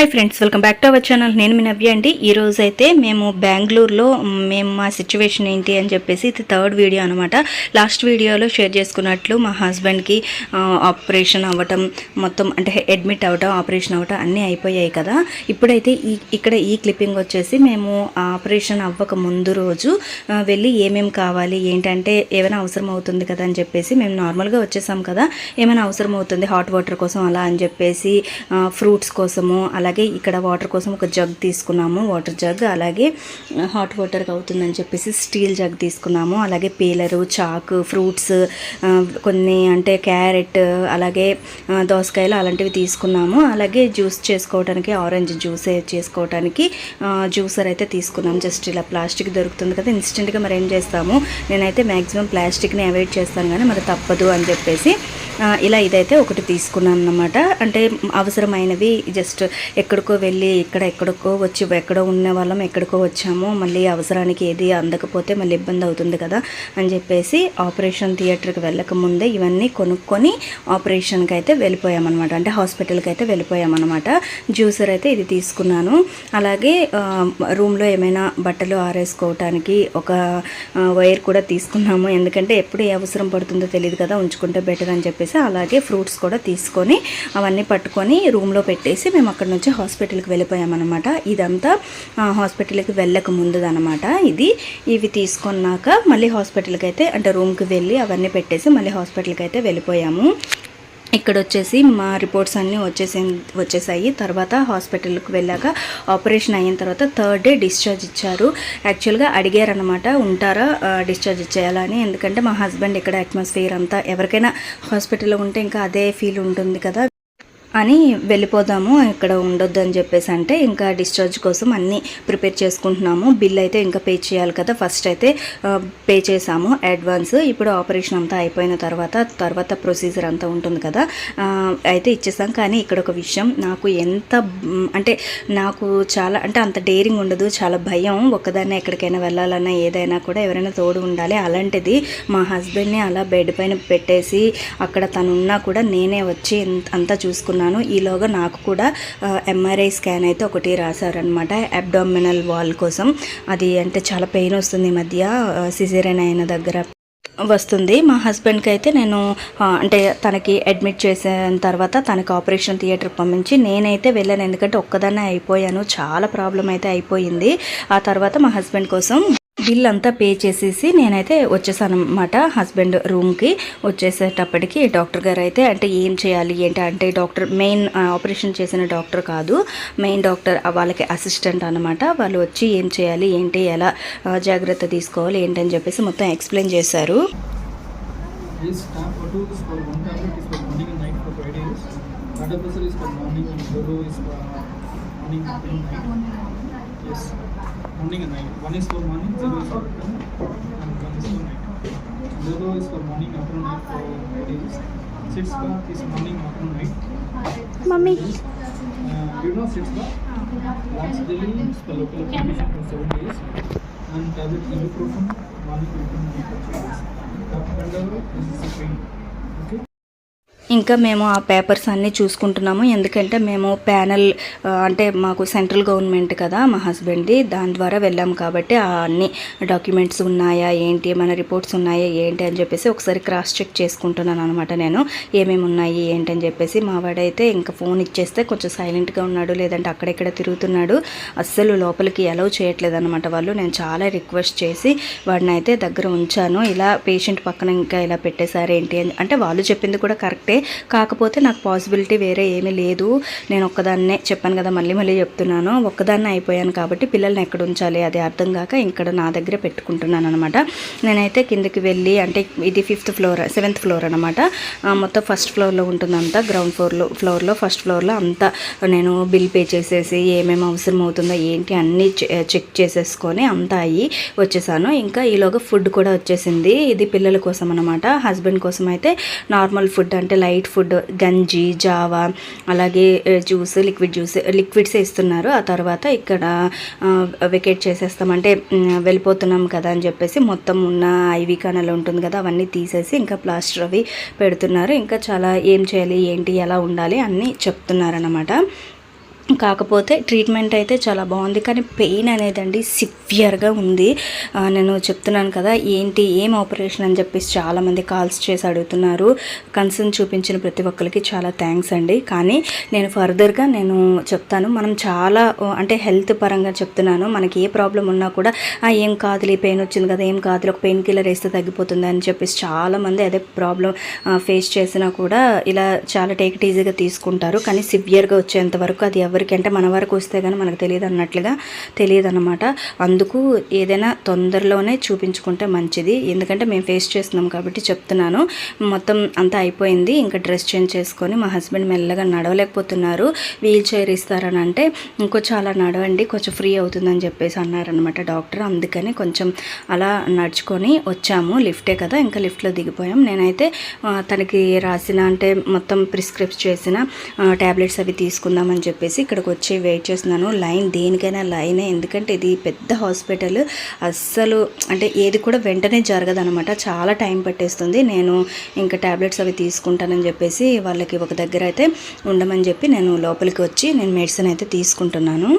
Hi friends welcome back to our channel నేను మీ నవ్య అండి. ఈ రోజు అయితే మేము బెంగళూరులో మేము మా సిచ్యువేషన్ ఏంటి అని చెప్పేసి ఇది థర్డ్ వీడియో అనమాట లాస్ట్ వీడియోలో షేర్ చేసుకున్నట్లు మా హస్బెండ్కి ఆపరేషన్ అవ్వటం మొత్తం అంటే అడ్మిట్ అవ్వటం ఆపరేషన్ అవ్వటం అన్నీ అయిపోయాయి కదా. ఇప్పుడైతే ఈ ఇక్కడ ఈ క్లిప్పింగ్ వచ్చేసి మేము ఆపరేషన్ అవ్వక ముందు రోజు వెళ్ళి ఏమేమి కావాలి ఏంటంటే ఏమైనా అవసరం అవుతుంది కదా అని చెప్పేసి మేము నార్మల్గా వచ్చేసాం కదా. ఏమైనా అవసరం అవుతుంది హాట్ వాటర్ కోసం అలా అని చెప్పేసి ఫ్రూట్స్ కోసము అలా అలాగే ఇక్కడ వాటర్ కోసం ఒక జగ్ తీసుకున్నాము వాటర్ జగ్. అలాగే హాట్ వాటర్కి అవుతుందని చెప్పేసి స్టీల్ జగ్ తీసుకున్నాము. అలాగే పీలరు చాకు ఫ్రూట్స్ కొన్ని అంటే క్యారెట్ అలాగే దోసకాయలు అలాంటివి తీసుకున్నాము. అలాగే జ్యూస్ చేసుకోవడానికి ఆరెంజ్ జ్యూస్ చేసుకోవడానికి జ్యూసర్ అయితే తీసుకున్నాం. జస్ట్ ఇలా ప్లాస్టిక్ దొరుకుతుంది కదా ఇన్స్టెంట్గా మరి ఏం చేస్తాము? నేనైతే మ్యాక్సిమం ప్లాస్టిక్ని అవాయిడ్ చేస్తాను కానీ మరి తప్పదు అని చెప్పేసి ఇలా ఇదైతే ఒకటి తీసుకున్నాను అన్నమాట అంటే అవసరమైనవి జస్ట్ ఎక్కడికో వెళ్ళి ఇక్కడ ఎక్కడికో వచ్చి ఎక్కడో ఉన్న వాళ్ళం ఎక్కడికో వచ్చాము మళ్ళీ అవసరానికి ఏది అందకపోతే మళ్ళీ ఇబ్బంది అవుతుంది కదా అని చెప్పేసి ఆపరేషన్ థియేటర్కి వెళ్ళక ముందే ఇవన్నీ కొనుక్కొని ఆపరేషన్కి అయితే వెళ్ళిపోయామన్నమాట. అంటే హాస్పిటల్కి అయితే వెళ్ళిపోయామన్నమాట. జ్యూసర్ అయితే ఇది తీసుకున్నాను. అలాగే రూమ్లో ఏమైనా బట్టలు ఆరేసుకోవటానికి ఒక వైర్ కూడా తీసుకున్నాము. ఎందుకంటే ఎప్పుడు ఏ అవసరం పడుతుందో తెలియదు కదా ఉంచుకుంటే బెటర్ అని చెప్పేసి అలాగే ఫ్రూట్స్ కూడా తీసుకొని అవన్నీ పట్టుకొని రూమ్లో పెట్టేసి మేము అక్కడ నుంచి హాస్పిటల్కి వెళ్ళిపోయామన్నమాట. ఇదంతా హాస్పిటల్కి వెళ్ళక ముందుదనమాట ఇది. ఇవి తీసుకున్నాక మళ్ళీ హాస్పిటల్కి అయితే అంటే రూమ్కి వెళ్ళి అవన్నీ పెట్టేసి మళ్ళీ హాస్పిటల్కి అయితే వెళ్ళిపోయాము. ఇక్కడ వచ్చేసి మా రిపోర్ట్స్ అన్నీ వచ్చేసి వచ్చేసాయి. తర్వాత హాస్పిటల్కి వెళ్ళాక ఆపరేషన్ అయిన తర్వాత థర్డ్ డే డిశ్చార్జ్ ఇచ్చారు. యాక్చువల్గా అడిగారనమాట ఉంటారా డిశ్చార్జ్ ఇచ్చేయాలని. ఎందుకంటే మా హస్బెండ్ ఇక్కడ అట్మాస్ఫియర్ అంతా ఎవరికైనా హాస్పిటల్లో ఉంటే ఇంకా అదే ఫీల్ ఉంటుంది కదా. అని వెళ్ళిపోదాము ఇక్కడ ఉండొద్దు అని చెప్పేసి అంటే ఇంకా డిశ్చార్జ్ కోసం అన్నీ ప్రిపేర్ చేసుకుంటున్నాము. బిల్ అయితే ఇంకా పే చేయాలి కదా. ఫస్ట్ అయితే పే చేసాము అడ్వాన్స్ ఇప్పుడు ఆపరేషన్ అంతా అయిపోయిన తర్వాత తర్వాత ప్రొసీజర్ అంతా ఉంటుంది కదా. అయితే ఇచ్చేసాం. కానీ ఇక్కడ ఒక విషయం నాకు ఎంత అంటే నాకు చాలా అంటే అంత డేరింగ్ ఉండదు చాలా భయం. ఒక్కదాన్ని ఎక్కడికైనా వెళ్ళాలన్నా ఏదైనా కూడా ఎవరైనా తోడు ఉండాలి. అలాంటిది మా హస్బెండ్ని అలా బెడ్ పైన పెట్టేసి అక్కడ తను ఉన్నా కూడా నేనే వచ్చి అంతా చూసుకున్నాను ఈలోగా నాకు కూడా ఎంఆర్ఐ స్కాన్ అయితే ఒకటి రాశారనమాట అబ్డామినల్ వాల్ కోసం. అది అంటే చాలా పెయిన్ వస్తుంది ఈ మధ్య సిజేరియన్ అయిన దగ్గర వస్తుంది. మా హస్బెండ్కి అయితే నేను అంటే తనకి అడ్మిట్ చేసిన తర్వాత తనకి ఆపరేషన్ థియేటర్ పంపించి నేనైతే వెళ్ళాను. ఎందుకంటే ఒక్కదాన్నే అయిపోయాను. చాలా ప్రాబ్లం అయితే అయిపోయింది. ఆ తర్వాత మా హస్బెండ్ కోసం బిల్ అంతా పే చేసేసి నేనైతే వచ్చేసాను అనమాట హస్బెండ్ రూమ్కి. వచ్చేసేటప్పటికి డాక్టర్ గారు అయితే అంటే ఏం చేయాలి ఏంటి అంటే డాక్టర్ మెయిన్ ఆపరేషన్ చేసిన డాక్టర్ కాదు. మెయిన్ డాక్టర్ వాళ్ళకి అసిస్టెంట్ అనమాట వాళ్ళు వచ్చి ఏం చేయాలి ఏంటి ఎలా జాగ్రత్త తీసుకోవాలి ఏంటని చెప్పేసి మొత్తం ఎక్స్ప్లెయిన్ చేశారు. Yes, morning and night. One is for morning, zero is for afternoon, and one is for night. Doro is for morning, afternoon, night for days. Six bath is morning, afternoon, night. Mummy Uh, you know six bath? Jelly is for local application for seven days. And tablet ibuprofen, afternoon, night for three days. Tapendaro, this is the pain. ఇంకా మేము ఆ papers అన్నీ చూసుకుంటున్నాము. ఎందుకంటే మేము panel అంటే మాకు central government కదా మా హస్బెండ్ది. దాని ద్వారా వెళ్ళాం కాబట్టి ఆ అన్ని డాక్యుమెంట్స్ ఉన్నాయా ఏంటి ఏమైనా రిపోర్ట్స్ ఉన్నాయా ఏంటి అని చెప్పేసి ఒకసారి క్రాస్ చెక్ చేసుకుంటున్నాను అనమాట నేను. ఏమేమి ఉన్నాయి ఏంటి అని చెప్పేసి మా వాడైతే ఇంకా ఫోన్ ఇచ్చేస్తే కొంచెం సైలెంట్గా ఉన్నాడు లేదంటే అక్కడెక్కడ తిరుగుతున్నాడు. అస్సలు లోపలికి అలౌ చేయట్లేదు అనమాట వాళ్ళు. నేను చాలా రిక్వెస్ట్ చేసి వాడిని అయితే దగ్గర ఉంచాను. ఇలా పేషెంట్ పక్కన ఇంకా ఇలా పెట్టేశారు ఏంటి అని అంటే వాళ్ళు చెప్పింది కూడా కరెక్టే. కాకపోతే నాకు పాసిబిలిటీ వేరే ఏమీ లేదు. నేను ఒక్కదాన్నే చెప్పాను కదా మళ్ళీ మళ్ళీ చెప్తున్నాను. ఒక్కదాన్నే అయిపోయాను కాబట్టి పిల్లల్ని ఎక్కడ ఉంచాలి అది అర్థం కాక ఇక్కడ నా దగ్గరే పెట్టుకుంటున్నాను అనమాట నేనైతే కిందకి వెళ్ళి అంటే ఇది ఫిఫ్త్ ఫ్లోర్ సెవెంత్ ఫ్లోర్ అనమాట మొత్తం ఫస్ట్ ఫ్లోర్లో ఉంటుందంతా గ్రౌండ్ ఫ్లోర్లో ఫ్లోర్లో ఫస్ట్ ఫ్లోర్లో అంతా నేను బిల్ పే చేసేసి ఏమేమి అవసరం అవుతుందో ఏంటి అన్నీ చె- చెక్ చేసేసుకొని అంతా అయ్యి వచ్చేసాను. ఇంకా ఈలోగా ఫుడ్ కూడా వచ్చేసింది. ఇది పిల్లల కోసం అనమాట హస్బెండ్ కోసం అయితే నార్మల్ ఫుడ్ అంటే లైట్ ఫుడ్ గంజి జావా అలాగే జ్యూస్ లిక్విడ్ జ్యూస్ లిక్విడ్స్ ఇస్తున్నారు ఆ తర్వాత ఇక్కడ వెకేట్ చేసేస్తామంటే అంటే వెళ్ళిపోతున్నాం కదా అని చెప్పేసి మొత్తం ఉన్న ఐవి కణాలు ఉంటుంది కదా అవన్నీ తీసేసి ఇంకా ప్లాస్టర్ అవి పెడుతున్నారు. ఇంకా చాలా ఏం చేయాలి ఏంటి ఎలా ఉండాలి అన్నీ చెప్తున్నారనమాట కాకపోతే ట్రీట్మెంట్ అయితే చాలా బాగుంది. కానీ పెయిన్ అనేదండి సివియర్గా ఉంది. నేను చెప్తున్నాను కదా ఏంటి ఏం ఆపరేషన్ అని చెప్పేసి చాలామంది కాల్స్ చేసి అడుగుతున్నారు. కన్సర్న్ చూపించిన ప్రతి ఒక్కరికి చాలా థ్యాంక్స్ అండి. కానీ నేను ఫర్దర్గా నేను చెప్తాను మనం చాలా అంటే హెల్త్ పరంగా చెప్తున్నాను. మనకి ఏ ప్రాబ్లం ఉన్నా కూడా ఏం కాదులే పెయిన్ వచ్చింది కదా ఏం కాదులే ఒక పెయిన్ కిల్లర్ వేస్తే తగ్గిపోతుంది అని చెప్పేసి చాలామంది అదే ప్రాబ్లం ఫేస్ చేసినా కూడా ఇలా చాలా టేక్ ఈజీగా తీసుకుంటారు. కానీ సివియర్గా వచ్చేంత వరకు అది ఎవరికి అంటే మన వరకు వస్తే కానీ మనకు తెలియదు అన్నట్లుగా తెలియదు అనమాట అందుకు ఏదైనా తొందరలోనే చూపించుకుంటే మంచిది. ఎందుకంటే మేము ఫేస్ చేస్తున్నాం కాబట్టి చెప్తున్నాను. మొత్తం అంతా అయిపోయింది. ఇంకా డ్రెస్ చేంజ్ చేసుకొని మా హస్బెండ్ మెల్లగా నడవలేకపోతున్నారు. వీల్ చైర్ ఇస్తారని అంటే ఇంకొంచెం అలా నడవండి కొంచెం ఫ్రీ అవుతుందని చెప్పేసి అన్నారనమాట డాక్టర్. అందుకని కొంచెం అలా నడుచుకొని వచ్చాము. లిఫ్టే కదా ఇంకా లిఫ్ట్లో దిగిపోయాం. నేనైతే తనకి రాసిన అంటే మొత్తం ప్రిస్క్రిప్ట్ చేసిన ట్యాబ్లెట్స్ అవి తీసుకుందామని చెప్పేసి ఇక్కడికి వచ్చి వెయిట్ చేస్తున్నాను. లైన్ దేనికైనా లైనే. ఎందుకంటే ఇది పెద్ద హాస్పిటల్. అస్సలు అంటే ఏది కూడా వెంటనే జరగదనమాట చాలా టైం పట్టేస్తుంది. నేను ఇంకా ట్యాబ్లెట్స్ అవి తీసుకుంటానని చెప్పేసి వాళ్ళకి ఒక దగ్గర అయితే ఉండమని చెప్పి నేను లోపలికి వచ్చి నేను మెడిసిన్ అయితే తీసుకుంటున్నాను.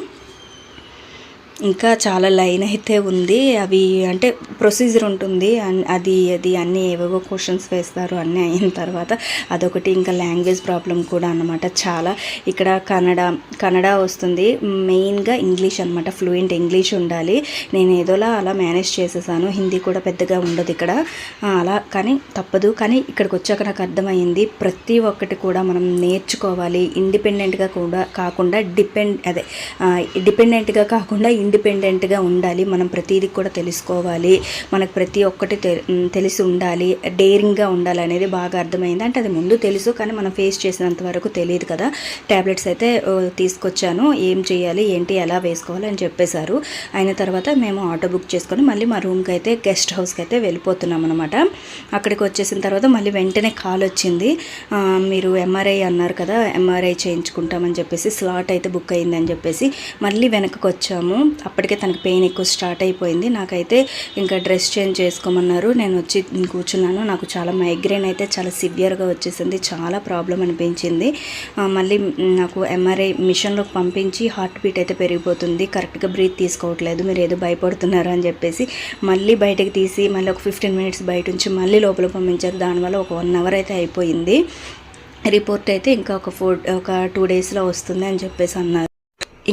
ఇంకా చాలా లైన్ అయితే ఉంది. అవి అంటే ప్రొసీజర్ ఉంటుంది. అన్- అది అది అన్నీ ఏవేవో క్వశ్చన్స్ వేస్తారు. అన్నీ అయిన తర్వాత అదొకటి. ఇంకా లాంగ్వేజ్ ప్రాబ్లం కూడా అన్నమాట. చాలా ఇక్కడ కన్నడ కన్నడ వస్తుంది. మెయిన్గా ఇంగ్లీష్ అనమాట ఫ్లూయెంట్ ఇంగ్లీష్ ఉండాలి. నేను ఏదోలా అలా మేనేజ్ చేసేసాను. హిందీ కూడా పెద్దగా ఉండదు ఇక్కడ. అలా కానీ తప్పదు. కానీ ఇక్కడికి వచ్చాక నాకు అర్థమైంది ప్రతి ఒక్కటి కూడా మనం నేర్చుకోవాలి. ఇండిపెండెంట్గా కూడా కాకుండా డిపెండ్ అదే డిపెండెంట్గా కాకుండా ఇండిపెండెంట్గా ఉండాలి. మనం ప్రతిదీ కూడా తెలుసుకోవాలి. మనకు ప్రతి ఒక్కటి తె- తెలిసి ఉండాలి. డేరింగ్గా ఉండాలి అనేది బాగా అర్థమైంది. అంటే అది ముందు తెలుసు కానీ మనం ఫేస్ చేసినంత వరకు తెలియదు కదా. ట్యాబ్లెట్స్ అయితే తీసుకొచ్చాను. ఏం చేయాలి? ఏంటి? ఎలా వేసుకోవాలి? అని చెప్పేశారు. అయిన తర్వాత మేము ఆటో బుక్ చేసుకొని మళ్ళీ మా రూమ్కి అయితే గెస్ట్ హౌస్కి అయితే వెళ్ళిపోతున్నాం అనమాట అక్కడికి వచ్చేసిన తర్వాత మళ్ళీ వెంటనే కాల్ వచ్చింది. మీరు ఎంఆర్ఐ అన్నారు కదా ఎంఆర్ఐ చేయించుకుంటామని చెప్పేసి స్లాట్ అయితే బుక్ అయిందని చెప్పేసి మళ్ళీ వెనక్కి వచ్చాము. అప్పటికే తనకి పెయిన్ ఎక్కువ స్టార్ట్ అయిపోయింది. నాకైతే ఇంకా డ్రెస్ చేంజ్ చేసుకోమన్నారు. నేను వచ్చి కూర్చున్నాను. నాకు చాలా మైగ్రేన్ అయితే చాలా సివియర్గా వచ్చేసింది. చాలా ప్రాబ్లం అనిపించింది. మళ్ళీ నాకు ఎంఆర్ఐ మిషన్లోకి పంపించి హార్ట్ బీట్ అయితే పెరిగిపోతుంది. కరెక్ట్గా బ్రీత్ తీసుకోవట్లేదు. మీరు ఏదో భయపడుతున్నారు అని చెప్పేసి మళ్ళీ బయటకు తీసి మళ్ళీ ఒక ఫిఫ్టీన్ మినిట్స్ బయట నుంచి మళ్ళీ లోపల పంపించారు. దానివల్ల ఒక వన్ అవర్ అయితే అయిపోయింది. రిపోర్ట్ అయితే ఇంకా ఒక ఫోర్ ఒక టూ డేస్లో వస్తుంది అని చెప్పేసి అన్నారు.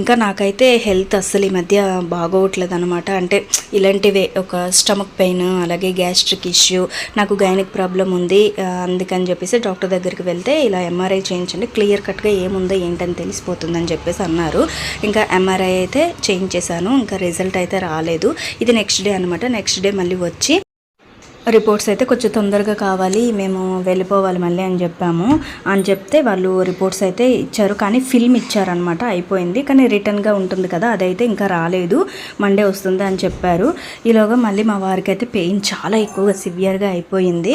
ఇంకా నాకైతే హెల్త్ అస్సలు ఈ మధ్య బాగోవట్లేదు అనమాట అంటే ఇలాంటివే ఒక స్టమక్ పెయిన్ అలాగే గ్యాస్ట్రిక్ ఇష్యూ నాకు గైనిక్ ప్రాబ్లం ఉంది అందుకని చెప్పేసి డాక్టర్ దగ్గరికి వెళ్తే ఇలా ఎంఆర్ఐ చేయించండి క్లియర్ కట్గా ఏముందో ఏంటని తెలిసిపోతుందని చెప్పేసి అన్నారు. ఇంకా ఎంఆర్ఐ అయితే చేయించేశాను ఇంకా రిజల్ట్ అయితే రాలేదు. ఇది నెక్స్ట్ డే అనమాట నెక్స్ట్ డే మళ్ళీ వచ్చి రిపోర్ట్స్ అయితే కొంచెం తొందరగా కావాలి మేము వెళ్ళిపోవాలి మళ్ళీ అని చెప్పాము. అని చెప్తే వాళ్ళు రిపోర్ట్స్ అయితే ఇచ్చారు కానీ ఫిల్మ్ ఇచ్చారనమాట అయిపోయింది. కానీ రిటర్న్గా ఉంటుంది కదా అదైతే ఇంకా రాలేదు మండే వస్తుంది అని చెప్పారు. ఈలోగా మళ్ళీ మా వారికి అయితే పెయిన్ చాలా ఎక్కువగా సివియర్గా అయిపోయింది.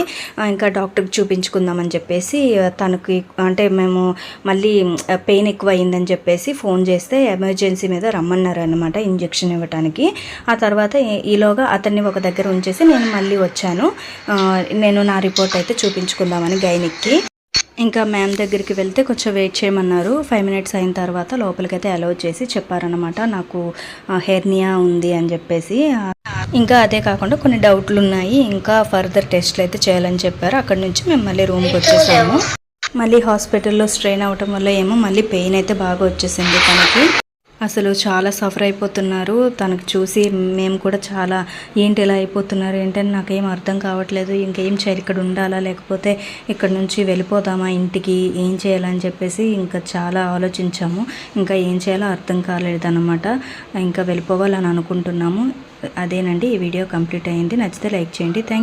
ఇంకా డాక్టర్కి చూపించుకుందామని చెప్పేసి తనకి అంటే మేము మళ్ళీ పెయిన్ ఎక్కువ అయిందని చెప్పేసి ఫోన్ చేస్తే ఎమర్జెన్సీ మీద రమ్మన్నారు అనమాట ఇంజెక్షన్ ఇవ్వడానికి ఆ తర్వాత ఈలోగా అతన్ని ఒక దగ్గర ఉంచేసి నేను మళ్ళీ వచ్చాను. ఆ, నేను నా రిపోర్ట్ అయితే చూపించుకుందామని గైనిక్కి. ఇంకా మ్యామ్ దగ్గరికి వెళ్తే కొంచెం వెయిట్ చేయమన్నారు. ఫైవ్ మినిట్స్ అయిన తర్వాత లోపలికైతే అలౌ చేసి చెప్పారనమాట నాకు హెర్నియా ఉంది అని చెప్పేసి. ఇంకా అదే కాకుండా కొన్ని డౌట్లు ఉన్నాయి ఇంకా ఫర్దర్ టెస్ట్లు అయితే చేయాలని చెప్పారు. అక్కడ నుంచి మేము మళ్ళీ రూమ్కి వచ్చేసాము. మళ్ళీ హాస్పిటల్లో స్ట్రెయిన్ అవటం వల్ల ఏమో మళ్ళీ పెయిన్ అయితే బాగా వచ్చేసింది తనకి. అసలు చాలా సఫర్ అయిపోతున్నారు. తనకు చూసి మేము కూడా చాలా ఏంటి ఇలా అయిపోతున్నారు ఏంటని నాకేం అర్థం కావట్లేదు. ఇంకేం చేయాలి? ఇక్కడ ఉండాలా? లేకపోతే ఇక్కడ నుంచి వెళ్ళిపోదామా? ఇంటికి ఏం చేయాలని చెప్పేసి ఇంకా చాలా ఆలోచించాము. ఇంకా ఏం చేయాలో అర్థం కాలేదన్నమాట. ఇంకా వెళ్ళిపోవాలని అనుకుంటున్నాము. అదేనండి ఈ వీడియో కంప్లీట్ అయ్యింది. నచ్చితే లైక్ చేయండి. థ్యాంక్